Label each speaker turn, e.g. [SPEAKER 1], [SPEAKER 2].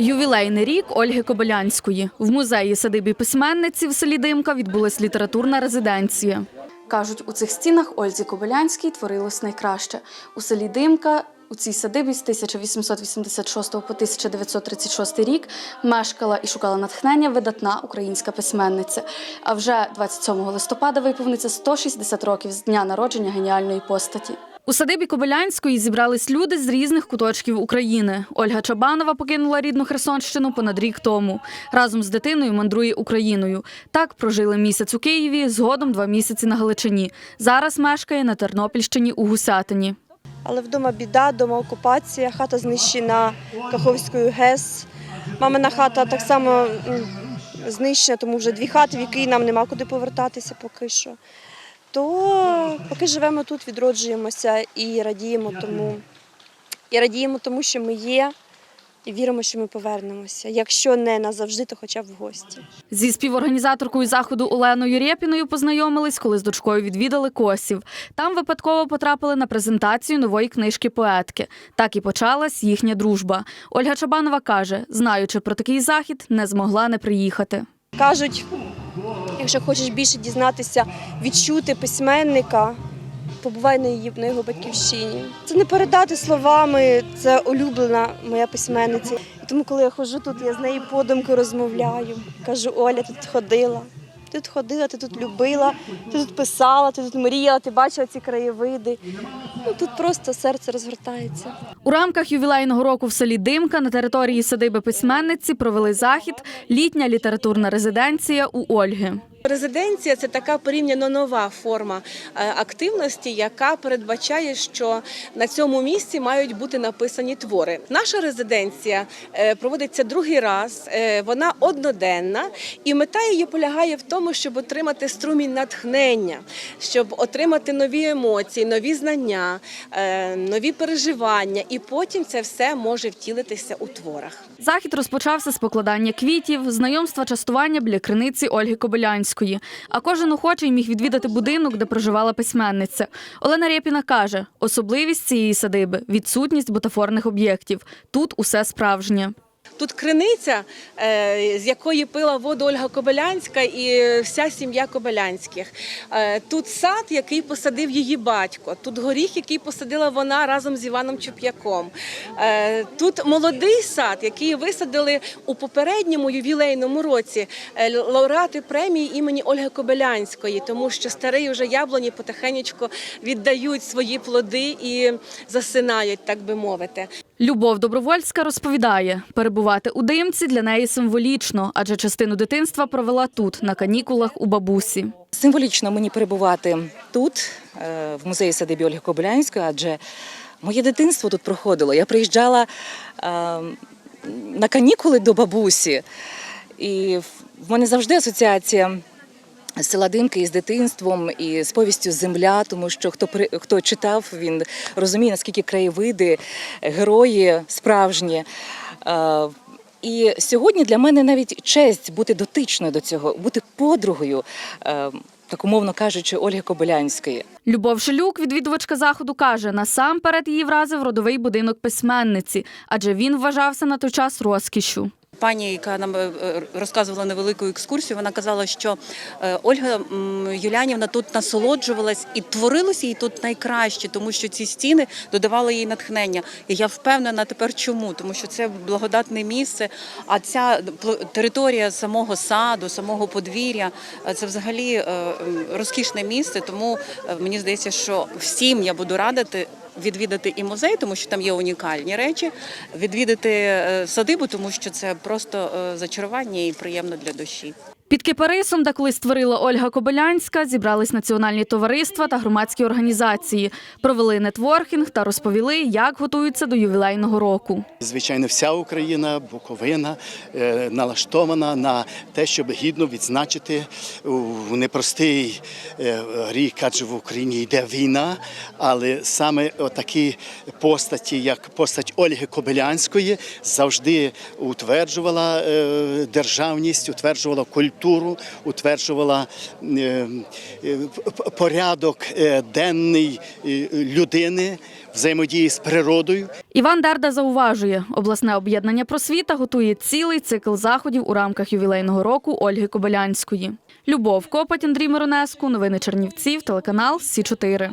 [SPEAKER 1] Ювілейний рік Ольги Кобилянської. В музеї садибі письменниці в селі Димка відбулась літературна резиденція. Кажуть, у цих стінах Ользі Кобилянській творилось найкраще. У селі Димка у цій садибі з 1886 по 1936 рік мешкала і шукала натхнення видатна українська письменниця. А вже 27 листопада виповниться 160 років з дня народження геніальної постаті. У садибі Кобилянської зібрались люди з різних куточків України. Ольга Чабанова покинула рідну Херсонщину понад рік тому. Разом з дитиною мандрує Україною. Так прожили місяць у Києві, згодом два місяці на Галичині. Зараз мешкає на Тернопільщині у Гусятині.
[SPEAKER 2] Але вдома біда, вдома окупація, хата знищена Каховською ГЕС. Мамина хата так само знищена, тому вже дві хати, в які нам нема куди повертатися поки що. То поки живемо тут, відроджуємося і радіємо тому. І радіємо тому, що ми є, і віримо, що ми повернемося. Якщо не назавжди, то хоча б в гості.
[SPEAKER 1] Зі співорганізаторкою заходу Оленою Рєпіною познайомились, коли з дочкою відвідали Косів. Там випадково потрапили на презентацію нової книжки поетки. Так і почалась їхня дружба. Ольга Чабанова каже, знаючи про такий захід, не змогла не приїхати.
[SPEAKER 2] Кажуть, якщо хочеш більше дізнатися, відчути письменника, побувай на, її, на його батьківщині. Це не передати словами, це улюблена моя письменниця. Тому, коли я ходжу тут, я з нею подумки розмовляю. Кажу, Оля, ти тут ходила. Ти тут ходила, ти тут любила, ти тут писала, ти тут мріяла, ти бачила ці краєвиди. Ну, тут просто серце розгортається.
[SPEAKER 1] У рамках ювілейного року в селі Димка на території садиби письменниці провели захід Літня літературна резиденція у Ольги.
[SPEAKER 3] Резиденція це така порівняно нова форма е, активності, яка передбачає, що на цьому місці мають бути написані твори. Наша резиденція е, проводиться другий раз, е, вона одноденна, і мета її полягає в тому, щоб отримати струмінь натхнення, щоб отримати нові емоції, нові знання, нові переживання, і потім це все може втілитися у творах.
[SPEAKER 1] Захід розпочався з покладання квітів, знайомства частування біля криниці Ольги Кобилянської. А кожен охочий міг відвідати будинок, де проживала письменниця. Олена Рєпіна каже, особливість цієї садиби відсутність бутафорних об'єктів. Тут усе справжнє.
[SPEAKER 3] Тут криниця, е, з якої пила воду Ольга Кобилянська і вся сім'я Кобилянських. Е, Тут сад, який посадив її батько. Тут горіх, який посадила вона разом з Іваном Чуп'яком. Е, Тут молодий сад, який висадили у попередньому ювілейному році лауреати премії імені Ольги Кобилянської, тому що старі вже яблуні потихеньку віддають свої плоди і засинають, так би мовити.
[SPEAKER 1] Любов Добровольська розповідає, перебувати у димці для неї символічно, адже частину дитинства провела тут, на канікулах у бабусі.
[SPEAKER 4] Символічно мені перебувати тут, е, в музеї садибі Ольги Кобилянської, адже моє дитинство тут проходило. Я приїжджала е, на канікули до бабусі, і в мене завжди асоціація. З Села Димки із дитинством і з повістю Земля, тому що хто хто читав, він розуміє, наскільки краєвиди, герої справжні. Е, І сьогодні для мене навіть честь бути дотичною до цього, бути подругою, е, так умовно кажучи, Ольги Кобилянської.
[SPEAKER 1] Любов Шелюк, відвідувачка заходу, каже, насамперед її вразив родовий будинок письменниці, адже він вважався на той час розкішю.
[SPEAKER 5] Пані, яка нам е, е, розказувала невелику екскурсію, вона казала, що е, Ольга Юлянівна тут насолоджувалась і творилося їй тут найкраще, тому що ці стіни додавали їй натхнення. І я впевнена тепер чому, тому що це благодатне місце. А ця територія самого саду, самого подвір'я це взагалі розкішне місце. Тому мені здається, що всім я буду радити відвідати і музей, тому що там є унікальні речі, відвідати е, садибу, тому що це просто е, зачарування і приємно для душі.
[SPEAKER 1] Під кипарисом, де колись створила Ольга Кобилянська, зібрались національні товариства та громадські організації, провели нетворкінг та розповіли, як готуються до ювілейного року.
[SPEAKER 6] Звичайно, вся Україна, Буковина е, налаштована на те, щоб гідно відзначити у непростий е, рік, адже в Україні йде війна. Але саме такі постаті, як постать Ольги Кобилянської, завжди утверджувала е, державність, утверджувала культуру, утверджувала е, е, порядок е, денний людини взаємодії з природою.
[SPEAKER 1] Іван Дарда зауважує, обласне об'єднання просвіта готує цілий цикл заходів у рамках ювілейного року Ольги Кобилянської. Любов Копоть, Андрій Миронеску, новини Чернівців, телеканал Сі 4